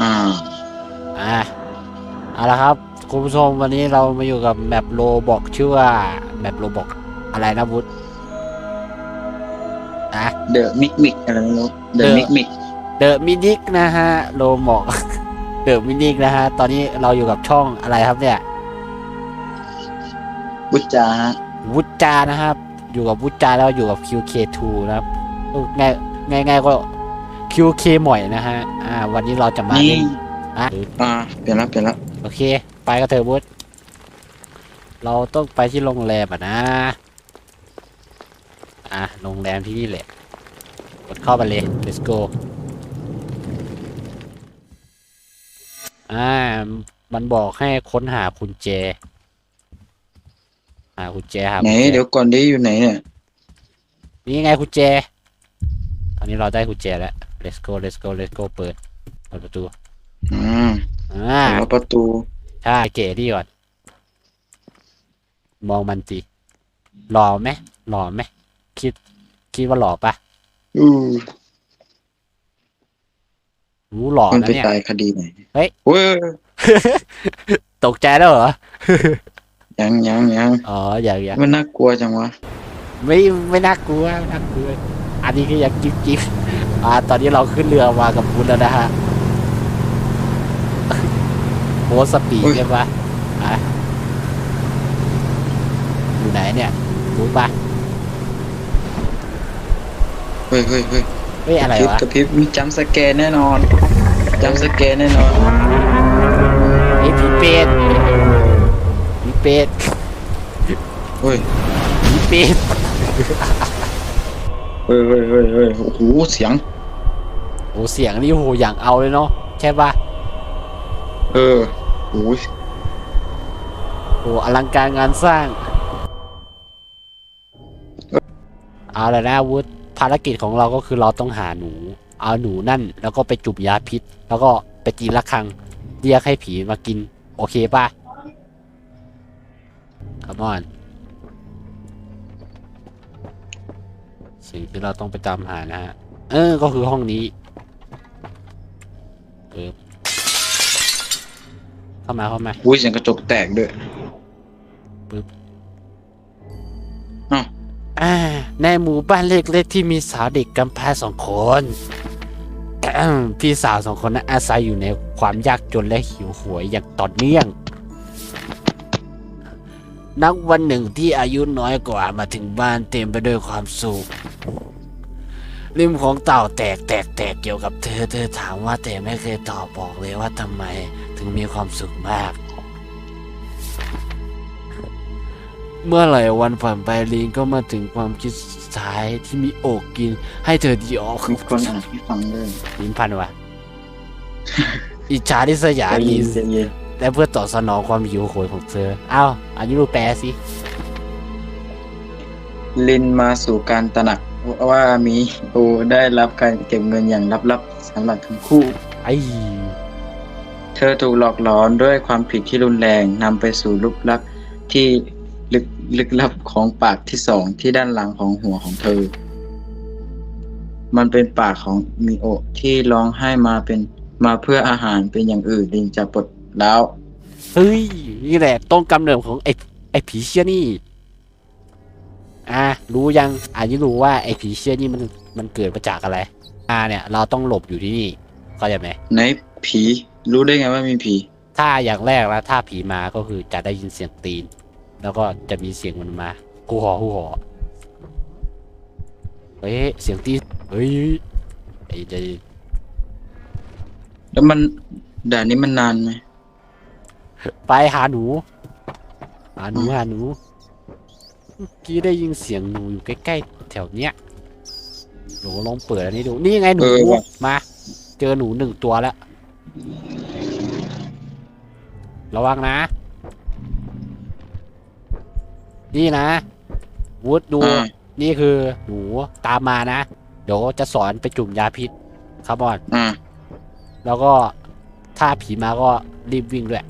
อ่าอะเอาละครับ คุณผู้ชมวันนี้เรามาอยู่กับแมปโลบอกชื่อว่าแมปโลบอกอะไรนะวุฒนะเดอะมิกมิกอะไรไม่รู้เดอะ The มิกมิกเดอะมินิกนะฮะโลบอกเดอะมินิกนะฮะ ตอนนี้เราอยู่กับช่องอะไรครับเนี่ยบุจจาฮะวุฒจานะครับ อยู่กับวุฒจาแล้วอยู่กับ QK2 นะครับง่ายง่ายง่ายๆก็ QK หม่อยนะฮะ อ่า วันนี้เราจะมานี่เล่นอะอ่าเปลี่ยนแล้วเปลี่ยนแล้วโอเค ไปกันเถอะวุฒเราต้องไปที่โรงแรมอะนะ อะ โรงแรมที่นี่แหละ กดเข้าไปเลย let's go อ่า มันบอกให้ค้นหากุญแจหากุญแจหาไหนกุญแจ เดี๋ยวก่อนดีอยู่ไหนเนี่ย นี่ไงกุญแจ ตอนนี้เราได้กุญแจแล้ว let's go let's go let's go เปิดเปิดประตูอืมอ่าเปิดแล้วประตูใช่เก๋ดีก่อน มองมันตีหล่อไหมหล่อไหมคิด คิดว่าหล่อปะอือหูหล่อมันนะไปเนี่ย ตายคดีไหนเฮ้ย เว้ยตกใจแล้วเหรอ ยังยังยังอ๋ออย่างอย่างมันน่ากลัวจังวะ ไม่ไม่น่ากลัวไม่น่ากลัว อันนี้ก็ยังจิ๊บจิ๊บ อ่าตอนนี้เราขึ้นเรือมากับคุณแล้วนะฮะโบสปีดใช่ปะอะอยู่ไหนเนี่ยรู้ปะเฮ้ยเฮ้ยเฮ้ยเฮ้ยอะไรพริบวะกระพริบมีจัมป์สแกนแน่นอนจัมป์สแกนแน่นอนไอ้ผีเป็ดผีเป็ดเฮ้ยผีเป็ด เฮ้ยเฮ้ยเฮ้ยเฮ้ยโอ้โหเสียง โอ้เสียงนี่โหอย่างเอาเลยเนาะใช่ปะเออโอ้ยโหอลังการงานสร้าง เอาเลยนะวุฒภารกิจของเราก็คือเราต้องหาหนู เอาหนูนั่น แล้วก็ไปจุบยาพิษ แล้วก็ไปตีละครังเรียกให้ผีมากิน โอเคป่ะ Come on สิ่งที่เราต้องไปตามหานะฮะ เออ ก็คือห้องนี้เออเข้ามาเข้ามาอุ้ยเสียงกระจกแตกด้วยปึ๊บอ้าวอ่า ในหมู่บ้านเล็กๆที่มีสาวเด็กกำพร้าสองคนพี่สาวสองคนนั้นอาศัยอยู่ในความยากจนและหิวโหวยอย่างต่อเนื่อง นักวันหนึ่งที่อายุน้อยกว่ามาถึงบ้านเต็มไปด้วยความสุขริมของเต่าแตกแตกแตกเกี่ยวกับเธอ เธอถามว่าแต่ไม่เคยตอบบอกเลยว่าทำไมถึงมีความสุขมาก เมื่อไหร่วันผ่านไปลิงก็มาถึงความคิดสุดท้ายที่มีโอกกิน ให้เธอดีออกมีคนอ่านให้ฟังด้วยลิ้นพันวะอิจฉาที่สยามใจมีเย็นใจเย็น และเพื่อตอบสนองความหิวโหยของเธอ เอ้าอันนี้รูปแปลสิลินมาสู่การตระหนักว่ามีโอได้รับการเก็บเงินอย่างลับๆสำหรับทั้งคู่ ไอ้เธอถูกหลอกหลอนด้วยความผิดที่รุนแรงนำไปสู่ลุกลับที่ลึกลึกลับของปากที่สองที่ด้านหลังของหัวของเธอ มันเป็นปากของมิโอะที่ร้องไห้มาเป็นมาเพื่ออาหารเป็นอย่างอื่นลินจะปลด แล้วเฮ้ยนี่แหละต้นกำเนิดของไอ้ไอ้ผีเชี่ยนี่ อะรู้ยังอันนี้รู้ว่าไอ้ผีเชี่ยนี่มันมันเกิดมาจากอะไร อ่าเนี่ย เราต้องหลบอยู่ที่นี่เข้าใจไหมไหนผีรู้ได้ไงว่ามีผี ถ้าอย่างแรกแล้วถ้าผีมาก็คือจะได้ยินเสียงตีน แล้วก็จะมีเสียงมันมาฮูหอฮูหอเฮ้ยเสียงตีนเฮ้ยไอ้เดี๋ยวแล้วมันด่านนี้มันนานไหม ไปหาหนู หาหนูหาหนูเมื่อกี้ได้ยินเสียงหนูอยู่ใกล้ๆแถวเนี้ยหนูลองเปิดอันนี้ดู นี่ไงหนูมา เจอหนูหนึ่งตัวแล้ว ระวังนะ นี่นะวูดดู อ่านี่คือหนูตามมานะ เดี๋ยวจะสอนไปจุ่มยาพิษ ครับบอน อ่าแล้วก็ถ้าผีมาก็รีบวิ่งด้วย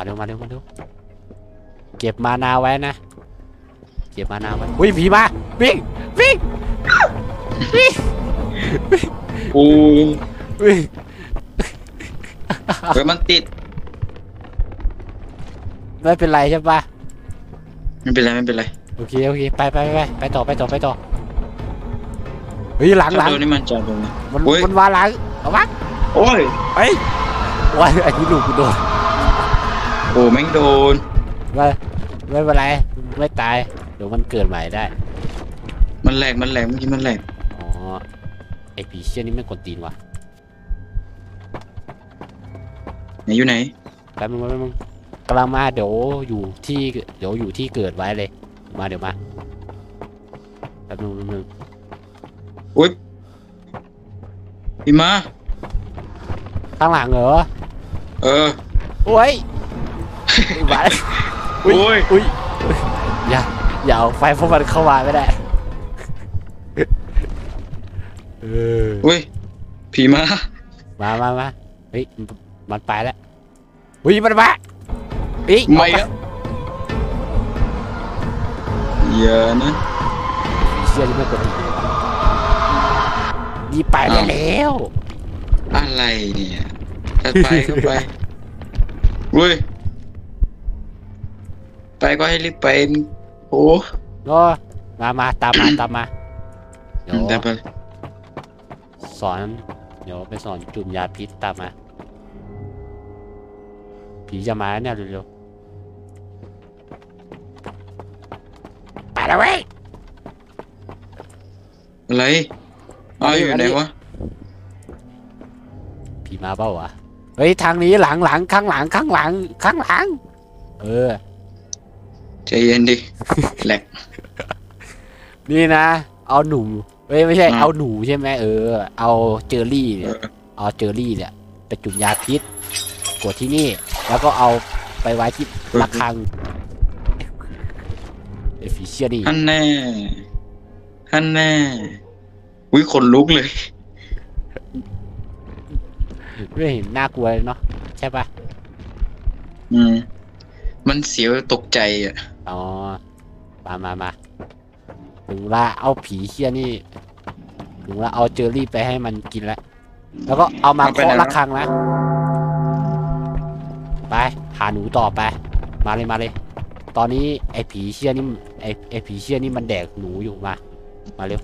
มาเร็วมาเร็วมาเร็วเก็บมานาไว้นะเก็บมานาไว้อุ้ยผีมาวิ่งวิ่งโอ้อุ้ยเฮ้ยมันติดไม่เป็นไรใช่ปะไม่เป็นไรไม่เป็นไรโอเคโอเคไปไปไปไปไปต่อไปต่อไปต่อเฮ้ยหลังหลัถ้างโดนนี่มันจะโดนนะมันโอ้ยมันมาหลังเอาวะโอ้ยเฮ้ยว้ายไอ้นี่ลูกกูโดน โอ้แม่งโดนไม่ไม่เป็นไรไม่ตาย เดี๋ยวมันเกิดใหม่ได้ มันแหลกมันแหลกเมื่อกี้มันแหลกอ๋อไอ้ผีเชี่ยนี่ไม่งกดตีนว่ะไหนอยู่ไหนแป๊บนึงแป๊บนึงกำลังมาเดี๋ยวอยู่ที่เดี๋ยวอยู่ที่เกิดไว้เลย มาเดี๋ยวมาแป๊บนึงแป๊บนึงอุ้ยพี่มาข้างหลังเหรอเออโอ้ยไอ้ บ้าโอ้ยอุ้ยอย่าอย่าเอาไฟพวกมันเข้ามาไม่ได้เอออุ้ยผีมามามามาเฮ้ยมันมันไปแล้วเฮ้ยมันมาเฮ้ยไม่เอาอะอย่านะผีเชี่ยนี่ไม่กดตีนเลยนี่ไปได้แล้ว อะไรเนี่ยถ้าไปก็ไปอุ้ย ไปก็ให้รีบไปโอ้ก็มามาตามมาตามมา เดี๋ยวแต่ไปสอน เดี๋ยวไปสอนจุ่มยาพิษตามมา ผีจะมาแล้วเนี่ยเร็วๆไปแล้วเว้ยอะไรอ้าวอยู่ไหนวะผีมาเปล่าวะเฮ้ยทางนี้หลังหลังข้างหลังข้างหลังข้างหลัง เออ ใจเย็นดิแหลกนี่นะ เอาหนูเฮ้ยไม่ใช่อ่าเอาหนูใช่ไหมเออ เอาเจอรี่เอเนี่ยอเอาเจอรี่เนี่ยไปจุ่มยาพิษกดที่นี่ แล้วก็เอาไปไว้ที่ระฆังเอฟิเชียนี่ฮันแน่ฮันแน่อุ้ยขนลุกเลย ไม่เห็นน่ากลัวเลยเนาะใช่ปะอืม มันเสียวตกใจอะ อ๋อ มามามาถึงละเอาผีเชียนี่ถึงละเอาเจอรี่ไปให้มันกินแล้วแล้วก็เอามาเอาไปเคาะไหนระฆังนะ ไป หาหนูต่อไป มาเลยมาเลย ตอนนี้ไอ้ผีเชี่ยนี่ไอ้ไอ้ผีเชี่ยนี่มันแดกหนูอยู่มา มาเร็ว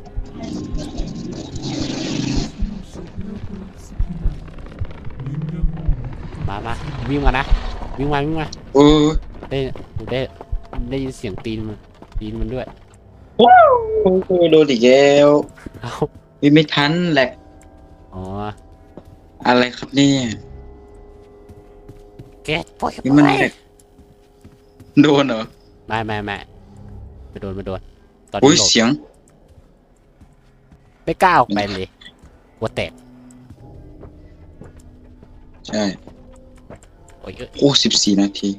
มามาวิ่งมานะ วิ่งมาวิ่งมาเออได้ได้ได้ยินเสียงตีนมันตีนมันด้วยโอ้โหโดนอีกแล้วเอ้าวิไม่ทันแหลกอ๋ออะไรครับเนี่ยแกปล่อยนี่มันไปแหลกโดนเหรอไม่ไม่ไม่ไม่โดนไม่โดนตอนอุ้นี้ยหลบเสียง ไม่กล้าออกไปเลยหัวแตกใช่โอ้ยเอ้ยโอ้สิบสี่นาที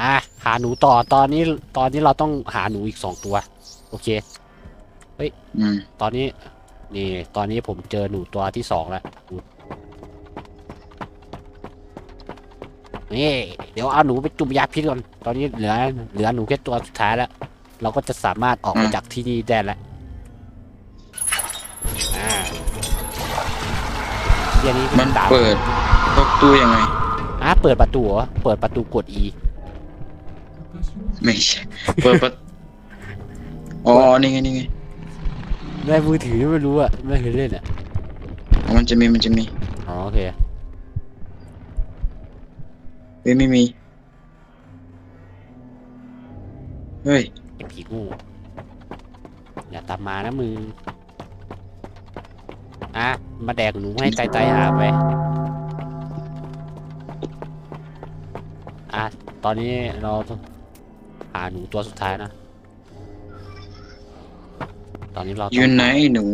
อะหาหนูต่อตอนนี้ตอนนี้เราต้องหาหนูอีกสองตัว โอเค อืม ตอนนี้ นี่ ตอนนี้ผมเจอหนูตัวที่สองแล้วหนูนี่เดี๋ยวเอาหนูไปจุ่มยาพิษก่อนตอนนี้เหลือ เหลือหนูแค่ตัวสุดท้ายแล้ว เราก็จะสามารถออกมาจากที่นี่ได้แล้วอ่าเดี๋ยวนี้มันด่าเปิด ประตูยังไงอะเปิดประตูเหรอเปิดประตูกด E ไม่ใช่เปิดประอ๋อนี่ไงนี่ไงในมือถือไม่รู้อะไม่เคยเล่นอะอ๋อมันจะมีมันจะมีอ๋อโอเคเฮ้ยไม่มีเฮ้ยไอ้ผีงูอย่าตามมานะมึงอะมาแดกหนูให้ใจใจหาไป ตอนนี้เราต้องหาหนูตัวสุดท้ายนะ ตอนนี้เราอต้ยู่องไหนหนู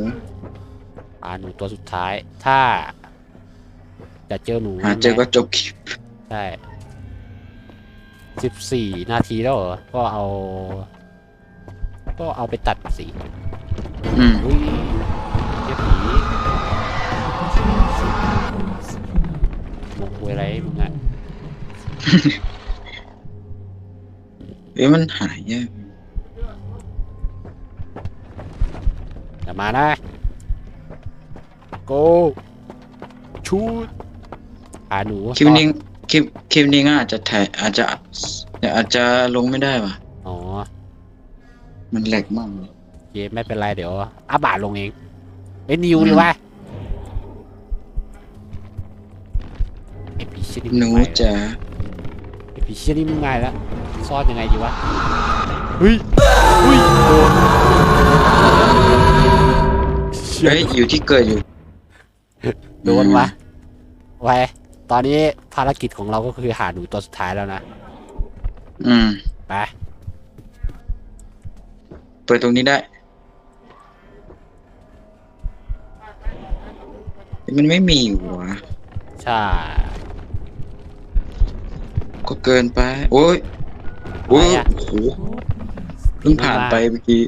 หาหนูตัวสุดท้าย ถ้าจะเจอหนูหาเจอก็จบคลิปใช่สิบสี่นาทีแล้วเหรอ ก็เอา ก็เอาไปตัดสีอืมอุ้ยเจ้าผีมงคุยอะไรมึงอะ เอ้ยมันหายยากอย่ามานะโกชูดหาหนูคลิปนี้คลิปคลิปนี้ก็อาจจะถ่ายอาจจะอาจจะลงไม่ได้ว่ะ อ๋อ มันแหลกมากเลยโอเคไม่เป็นไรเดี๋ยวอาบาดลงเองเอ้ยนิวดีวะไอผีเชี่ยนี่หนูมึงไปจ๋าไอผีเชี่ยนี่มึงไงแล้ว ซ่อนยังไงดีวะเฮ้ยเฮ้ยโดนเชี่ยเฮ้ยอยู่ที่เกิดอยู่ โดนวะไว้ตอนนี้ภารกิจของเราก็คือหาหนูตัวสุดท้ายแล้วนะอืม ไปเปิดตรงนี้ได้ มันไม่มีอยู่วะใช่ ก็เกินไป โอ้ยโอ้ยโอ้โหเพิ่งผ่านไปเมื่อกี้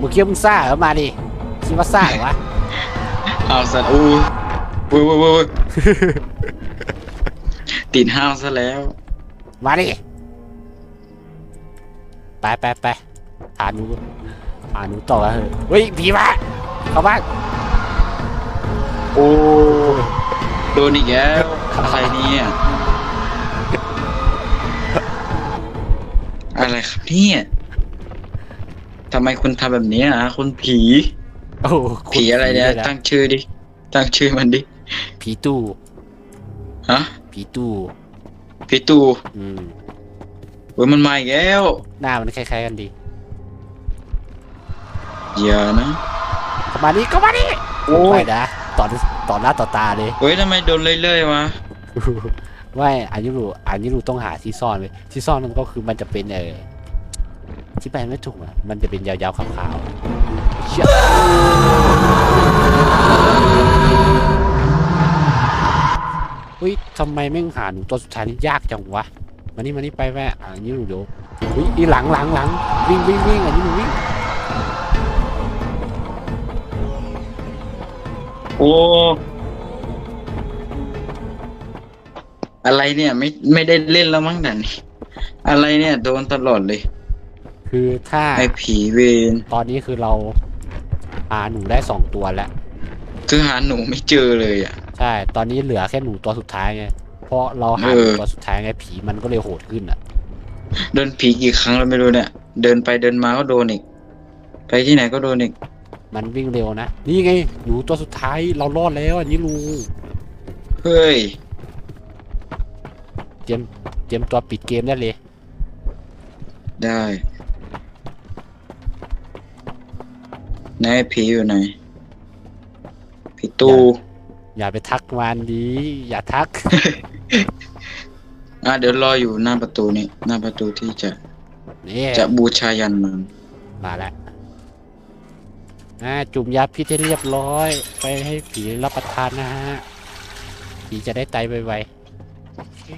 มึงคิดว่ามึงซ่าเหรอมาดิคิดว่าซ่าเหรอวะเอาสัตว์โอ้ยโอ้ยโอ้ยโอ้ยติดห้าวซะแล้ว มาดิไปไปไปหาหนูหาหนูต่อกันเถอะเฮ้ยผีมาเข้าบ้านโอ้ยโดนอีกแล้ว อะไรเนี่ยอะไรครับเนี่ยทำไมคุณทำแบบนี้อะคุณผี โอ้โหผีอะไรเนี่ยผีลตั้งชื่อดิ ตั้งชื่อมันดิ ผีตู้ฮะผีตู้พี่ตูอืมเว้ยมันมาอีกแล้ว หน้ามันคล้ายๆกันดีอย่านะเข้ามาดิเข้ามาดิโอ้ไม่ยนะต่อต่อหน้าต่อตาเลยเฮ้ยทำไมโดนเรื่อยๆวะ ไม่อันนี้รู้อันนี้รู้ต้องหาที่ซ่อนไว้ที่ซ่อนมันก็คือมันจะเป็นเออที่แปลไม่ถูกอะมันจะเป็นยาวๆขาวๆเชี่ยเฮ้ยทำไมแม่งหาหนูตัวสุดท้ายนี่ยากจังวะมานี่มานี่ไปแม่อันนี้รู้เดี๋ยวเฮ้ยอีหลังหลังหลังวิ่งวิ่งวิ่งอันนี้หนูวิ่งโอ้ อะไรเนี่ยไม่ไม่ได้เล่นแล้วมั้งแต่นี่อะไรเนี่ยโดนตลอดเลย คือถ้าไอ้ผีเวรตอนนี้คือเราหาหนูได้สองตัวแล้ว คือหาหนูไม่เจอเลยอะ ใช่ ตอนนี้เหลือแค่หนูตัวสุดท้ายไง เพราะเราหาเอหอนูตัวสุดท้ายไงผีมันก็เลยโหดขึ้นอะโดนผีกี่ครั้งแล้วไม่รู้เนี่ย เดินไปเดินมาก็โดนอีก ไปที่ไหนก็โดนอีก มันวิ่งเร็วนะ นี่ไงหนูตัวสุดท้ายเรารอดแล้วอันนี้ลุงเฮ้ย เตรียมเตรียมตัวปิดเกมได้เลย ได้ไหนายผีอยู่ไหนผีตู้อย่าไปทักมันดี อย่าทัก อะเดี๋ยวรออยู่หน้าประตูนี่หน้าประตูที่จะนี่จะบูชายันมันมาแล้วอ่าจุ่มยาพิษให้เรียบร้อย ไปให้ผีรับประทานนะฮะผีจะได้ไตไวๆโอเค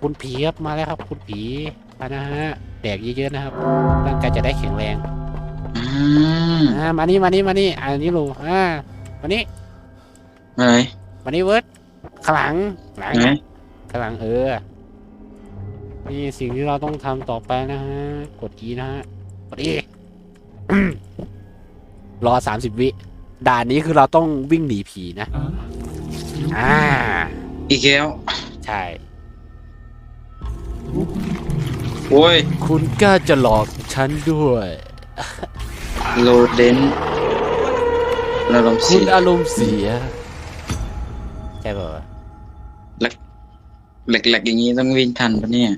คุณผีครับมาแล้วครับ คุณผีมานะฮะแดกเยอะๆนะครับร่างกายจะได้แข็งแรงอ่าอ่ามานี่มานี่มานี่อันนี้ลูอ่ามานี่อะไรมานี่เวิร์ดข้างหลังหลังไหนข้างหลังเออนี่สิ่งที่เราต้องทำต่อไปนะฮะกดอีนะฮะกดอีรอสามสิบวิด่านนี้คือเราต้องวิ่งหนีผีนะอ่า อีกแล้วใช่ โอ้ยคุณกล้าจะหลอกฉันด้วย โลเดนเราลองคุสีณอารมณ์เสียใช่ป่ะแหลกๆอย่างนี้ต้องวิ่งทันปะเนี่ย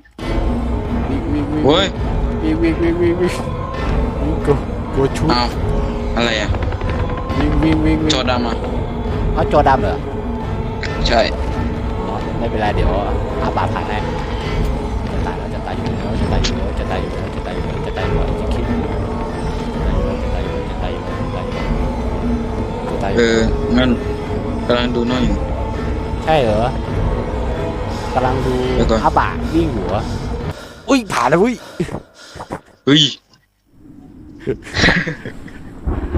วิ่งวิ่งวิ่งโอ้ยวิ่งวิ่งวิ่งวิ่งวิ่งวิ่งกลัวกลัวชุดเอาอะไรอะวิ่งวิ่งวิ่งวิ่งจอดำอะเอาจอดำเหรอใช่อ๋อ ไม่เป็นไรเดี๋ยวอาบาผ่านได้จะตายแล้วจะตายอยู่แล้วจะตายอยู่แล้วจะตายอยู่แล้วจะตายอยู่แล้วจะตายอยู่แล้วจะคิดจะตายอยู่แล้วจะตายอยู่แล้วจะตายอยู่แล้วจะตายอยู่เอองั้นกำลังดูน้อยอยู่ใช่เหรอกำลังดูเดี๋ยวก่อาบะวิ่งหัวอุ้ยผ่านแล้วอุ้ยเฮ้ย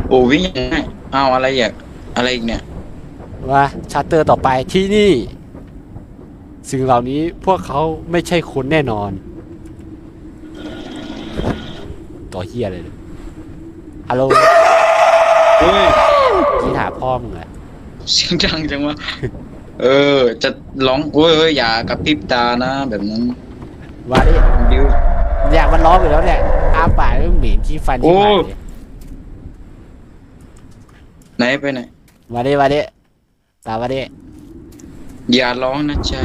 โอ้วิ่งยังไงเอาอะไรอยากอะไรอีกเนี่ยมาชาร์เตอร์ต่อไปที่นี่ สิ่งเหล่านี้พวกเขาไม่ใช่คนแน่นอนตตัวเฮียเลยเลยฮัลโหลเฮ้ยพี่ถามพ่อมึงเหรอเสียงดังจังวะ เออ จะร้องโอ้ยเอ้ยอย่ากระพริบตานะ แบบนั้นว่าดิดิวอยากมันร้องอยู่แล้วเนี่ยอ้าปากไม่เหม็นขี้ฟันที่โอ้หายเลยไหนไปไหน มาดิมาดิตามมาดิอย่าร้องนะจ๊ะ